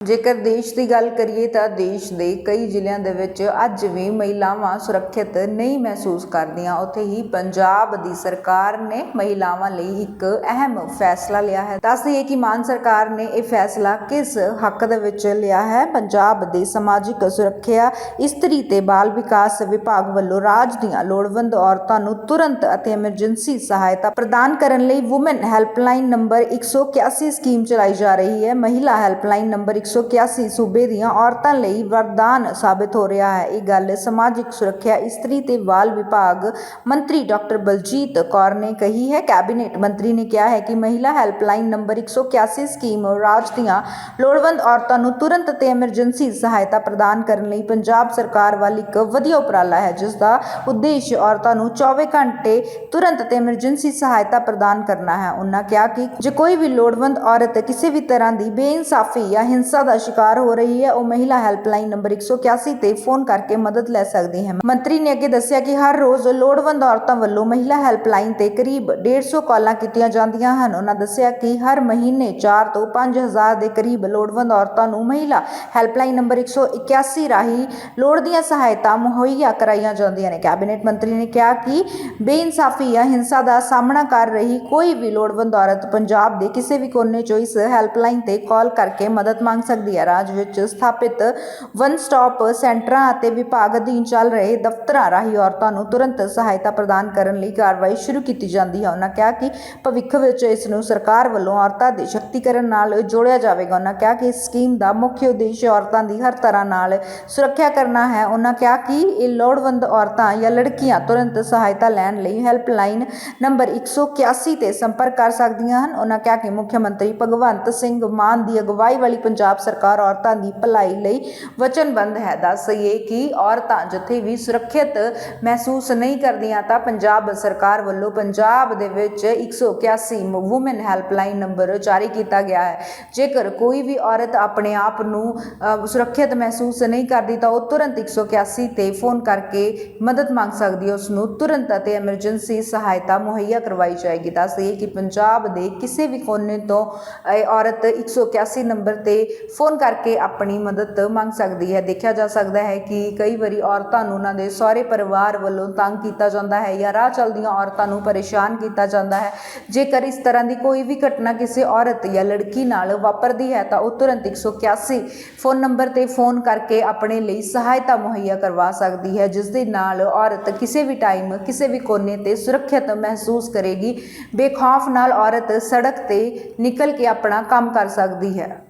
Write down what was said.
ਜੇਕਰ ਦੇਸ਼ ਦੀ ਗੱਲ ਕਰੀਏ ਤਾਂ ਦੇਸ਼ ਦੇ ਕਈ ਜ਼ਿਲ੍ਹਿਆਂ ਦੇ ਵਿੱਚ ਅੱਜ ਵੀ ਮਹਿਲਾਵਾਂ ਸੁਰੱਖਿਅਤ ਨਹੀਂ ਮਹਿਸੂਸ ਕਰਦੀਆਂ। ਉੱਥੇ ਹੀ ਪੰਜਾਬ ਦੀ ਸਰਕਾਰ ਨੇ ਮਹਿਲਾਵਾਂ ਲਈ ਇੱਕ ਅਹਿਮ ਫੈਸਲਾ ਲਿਆ ਹੈ। ਦੱਸ ਦਈਏ ਕਿ ਮਾਨ ਸਰਕਾਰ ਨੇ ਇਹ ਫੈਸਲਾ ਕਿਸ ਹੱਕ ਦੇ ਵਿੱਚ ਲਿਆ ਹੈ? ਪੰਜਾਬ ਦੇ ਸਮਾਜਿਕ ਸੁਰੱਖਿਆ, ਇਸਤਰੀ ਤੇ ਬਾਲ ਵਿਕਾਸ ਵਿਭਾਗ ਵੱਲੋਂ ਰਾਜ ਦੀਆਂ ਲੋੜਵੰਦ ਔਰਤਾਂ ਨੂੰ ਤੁਰੰਤ ਅਤੇ ਐਮਰਜੈਂਸੀ ਸਹਾਇਤਾ ਪ੍ਰਦਾਨ ਕਰਨ ਲਈ ਔਮਨ ਹੈਲਪਲਾਈਨ ਨੰਬਰ 181 ਸਕੀਮ ਚਲਾਈ ਜਾ ਰਹੀ ਹੈ। ਮਹਿਲਾ ਹੈਲਪਲਾਈਨ ਨੰਬਰ 181 ਸੂਬੇ ਦੀਆਂ ਔਰਤਾਂ ਲਈ ਵਰਦਾਨ ਸਾਬਿਤ ਹੋ ਰਿਹਾ ਹੈ ਇਹ ਗੱਲ ਸਮਾਜਿਕ ਸੁਰੱਖਿਆ ਇਸਤਰੀ ਤੇ ਬਾਲ ਵਿਭਾਗ ਮੰਤਰੀ ਡਾਕਟਰ ਬਲਜੀਤ ਕੌਰ ਨੇ ਕਹੀ ਹੈ ਕੈਬਨਿਟ ਮੰਤਰੀ ਨੇ ਕਿਹਾ ਹੈ ਕਿ ਮਹਿਲਾ ਹੈਲਪਲਾਈਨ ਨੰਬਰ 181 ਸਕੀਮ ਰਾਜ ਦੀਆਂ ਲੋੜਵੰਦ ਔਰਤਾਂ ਨੂੰ ਤੁਰੰਤ ਤੇ ਐਮਰਜੈਂਸੀ ਸਹਾਇਤਾ ਪ੍ਰਦਾਨ ਕਰਨ ਲਈ ਪੰਜਾਬ ਸਰਕਾਰ ਵੱਲ ਇੱਕ ਵਧੀਆ ਉਪਰਾਲਾ ਹੈ ਜਿਸ ਦਾ ਉਦੇਸ਼ ਔਰਤਾਂ ਨੂੰ 24 ਘੰਟੇ ਤੁਰੰਤ ਤੇ ਐਮਰਜੈਂਸੀ ਸਹਾਇਤਾ ਪ੍ਰਦਾਨ ਕਰਨਾ ਹੈ ਉਹਨਾਂ ਕਿਹਾ ਕਿ ਜੇ ਕੋਈ ਵੀ ਲੋੜਵੰਦ ਔਰਤ ਕਿਸੇ ਵੀ ਤਰ੍ਹਾਂ ਦੀ ਬੇਇਨਸਾਫੀ ਜਾਂ ਹਿੰਸਾ ਦਾ ਸ਼ਿਕਾਰ ਹੋ ਰਹੀ ਹੈ। ਉਹ ਮਹਿਲਾ ਹੈਲਪਲਾਈਨ ਨੰਬਰ 181 ਤੇ ਫੋਨ ਕਰਕੇ ਮਦਦ ਲੈ ਸਕਦੀ ਹੈ। ਮੰਤਰੀ ਨੇ ਅੱਗੇ ਦੱਸਿਆ ਕਿ ਹਰ ਰੋਜ਼ ਲੋੜਵੰਦ ਔਰਤਾਂ ਵੱਲੋਂ ਮਹਿਲਾ ਹੈਲਪਲਾਈਨ ਤੇ ਕਰੀਬ 150 ਕਾਲਾਂ ਕੀਤੀਆਂ ਜਾਂਦੀਆਂ ਹਨ। ਉਹਨਾਂ ਦੱਸਿਆ ਕਿ ਹਰ ਮਹੀਨੇ 4 ਤੋਂ 5000 ਦੇ ਕਰੀਬ ਲੋੜਵੰਦ ਔਰਤਾਂ ਨੂੰ ਮਹਿਲਾ ਹੈਲਪਲਾਈਨ ਨੰਬਰ 181 ਰਾਹੀਂ ਲੋੜ ਦੀਆਂ ਸਹਾਇਤਾ ਮੁਹੱਈਆ ਕਰਾਈਆਂ ਜਾਂਦੀਆਂ ਨੇ। ਕੈਬਨਿਟ ਮੰਤਰੀ ਨੇ ਕਿਹਾ ਕਿ ਬੇਇਨਸਾਫੀ ਜਾਂ ਹਿੰਸਾ ਦਾ ਸਾਹਮਣਾ ਕਰ ਰਹੀ ਕੋਈ ਵੀ ਲੋੜਵੰਦ ਔਰਤ ਪੰਜਾਬ ਦੇ ਕਿਸੇ ਵੀ ਕੋਨੇ 'ਚੋਂ ਇਸ ਹੈਲਪਲਾਈਨ ਤੇ ਕਾਲ ਕਰਕੇ ਮਦਦ ਮੰਗ ਸਕਦੀ ਹੈ। ਰਾਜ ਵਿੱਚ ਸਥਾਪਿਤ ਵਨ ਸਟਾਪ ਸੈਂਟਰਾਂ ਅਤੇ ਵਿਭਾਗ ਅਧੀਨ ਚੱਲ ਰਹੇ ਦਫ਼ਤਰਾਂ ਰਾਹੀਂ ਔਰਤਾਂ ਨੂੰ ਤੁਰੰਤ ਸਹਾਇਤਾ ਪ੍ਰਦਾਨ ਕਰਨ ਲਈ ਕਾਰਵਾਈ ਸ਼ੁਰੂ ਕੀਤੀ ਜਾਂਦੀ ਹੈ। ਉਹਨਾਂ ਕਿਹਾ ਕਿ ਭਵਿੱਖ ਵਿੱਚ ਇਸ ਨੂੰ ਸਰਕਾਰ ਵੱਲੋਂ ਔਰਤਾਂ ਦੇ ਸ਼ਕਤੀਕਰਨ ਨਾਲ ਜੋੜਿਆ ਜਾਵੇਗਾ। ਉਹਨਾਂ ਕਿਹਾ ਕਿ ਇਸ ਸਕੀਮ ਦਾ ਮੁੱਖ ਉਦੇਸ਼ ਔਰਤਾਂ ਦੀ ਹਰ ਤਰ੍ਹਾਂ ਨਾਲ ਸੁਰੱਖਿਆ ਕਰਨਾ ਹੈ। ਉਹਨਾਂ ਕਿਹਾ ਕਿ ਇਹ ਲੋੜਵੰਦ ਔਰਤਾਂ ਜਾਂ ਲੜਕੀਆਂ ਤੁਰੰਤ ਸਹਾਇਤਾ ਲੈਣ ਲਈ ਹੈਲਪਲਾਈਨ ਨੰਬਰ 181 ਤੇ ਸੰਪਰਕ ਕਰ ਸਕਦੀਆਂ ਹਨ। ਉਹਨਾਂ ਕਿਹਾ ਕਿ ਮੁੱਖ ਮੰਤਰੀ ਭਗਵੰਤ ਸਿੰਘ ਮਾਨ ਦੀ ਅਗਵਾਈ ਵਾਲੀ ਪੰਜਾਬ ਸਰਕਾਰ ਔਰਤਾਂ ਦੀ ਭਲਾਈ ਲਈ ਵਚਨਬੱਧ ਹੈ। ਦੱਸ ਦੱਸਈਏ ਕਿ ਔਰਤਾਂ ਜਿੱਥੇ ਵੀ ਸੁਰੱਖਿਅਤ ਮਹਿਸੂਸ ਨਹੀਂ ਕਰਦੀਆਂ ਤਾਂ ਪੰਜਾਬ ਸਰਕਾਰ ਵੱਲੋਂ ਪੰਜਾਬ ਦੇ ਵਿੱਚ 181 ਔਮਨ ਹੈਲਪਲਾਈਨ ਨੰਬਰ ਜਾਰੀ ਕੀਤਾ ਗਿਆ ਹੈ। ਜੇਕਰ ਕੋਈ ਵੀ ਔਰਤ ਆਪਣੇ ਆਪ ਨੂੰ ਸੁਰੱਖਿਅਤ ਮਹਿਸੂਸ ਨਹੀਂ ਕਰਦੀ ਤਾਂ ਉਹ ਤੁਰੰਤ 181 ਤੇ ਫੋਨ ਕਰਕੇ ਮਦਦ ਮੰਗ ਸਕਦੀ ਹੈ। ਉਸ ਨੂੰ ਤੁਰੰਤ ਅਤੇ ਐਮਰਜੈਂਸੀ ਸਹਾਇਤਾ ਮੁਹੱਈਆ ਕਰਵਾਈ ਜਾਏਗੀ। ਦੱਸ ਦੱਸਈਏ ਕਿ ਪੰਜਾਬ ਦੇ ਕਿਸੇ ਵੀ ਕੋਨੇ ਤੋਂ ਇਹ ਔਰਤ 181 ਨੰਬਰ ਤੇ ਫੋਨ ਕਰਕੇ ਆਪਣੀ ਮਦਦ ਮੰਗ ਸਕਦੀ ਹੈ। ਦੇਖਿਆ ਜਾ ਸਕਦਾ ਹੈ ਕਿ ਕਈ ਵਾਰੀ ਔਰਤਾਂ ਨੂੰ ਉਹਨਾਂ ਦੇ ਸਹੁਰੇ ਪਰਿਵਾਰ ਵੱਲੋਂ ਤੰਗ ਕੀਤਾ ਜਾਂਦਾ ਹੈ ਜਾਂ ਰਾਹ ਚਲਦੀਆਂ ਔਰਤਾਂ ਨੂੰ ਪਰੇਸ਼ਾਨ ਕੀਤਾ ਜਾਂਦਾ ਹੈ। ਜੇਕਰ ਇਸ ਤਰ੍ਹਾਂ ਦੀ ਕੋਈ ਵੀ ਘਟਨਾ ਕਿਸੇ ਔਰਤ ਜਾਂ ਲੜਕੀ ਨਾਲ ਵਾਪਰਦੀ ਹੈ, ਤਾਂ ਉਹ ਤੁਰੰਤ 181 ਫੋਨ ਨੰਬਰ ਤੇ ਫੋਨ ਕਰਕੇ ਆਪਣੇ ਲਈ ਸਹਾਇਤਾ ਮੁਹੱਈਆ ਕਰਵਾ ਸਕਦੀ ਹੈ, ਜਿਸ ਦੇ ਨਾਲ ਔਰਤ ਕਿਸੇ ਵੀ ਟਾਈਮ ਕਿਸੇ ਵੀ ਕੋਨੇ ਤੇ ਸੁਰੱਖਿਅਤ ਮਹਿਸੂਸ ਕਰੇਗੀ। ਬੇਖੌਫ ਨਾਲ ਔਰਤ ਸੜਕ ਤੇ ਨਿਕਲ ਕੇ ਆਪਣਾ ਕੰਮ ਕਰ ਸਕਦੀ ਹੈ।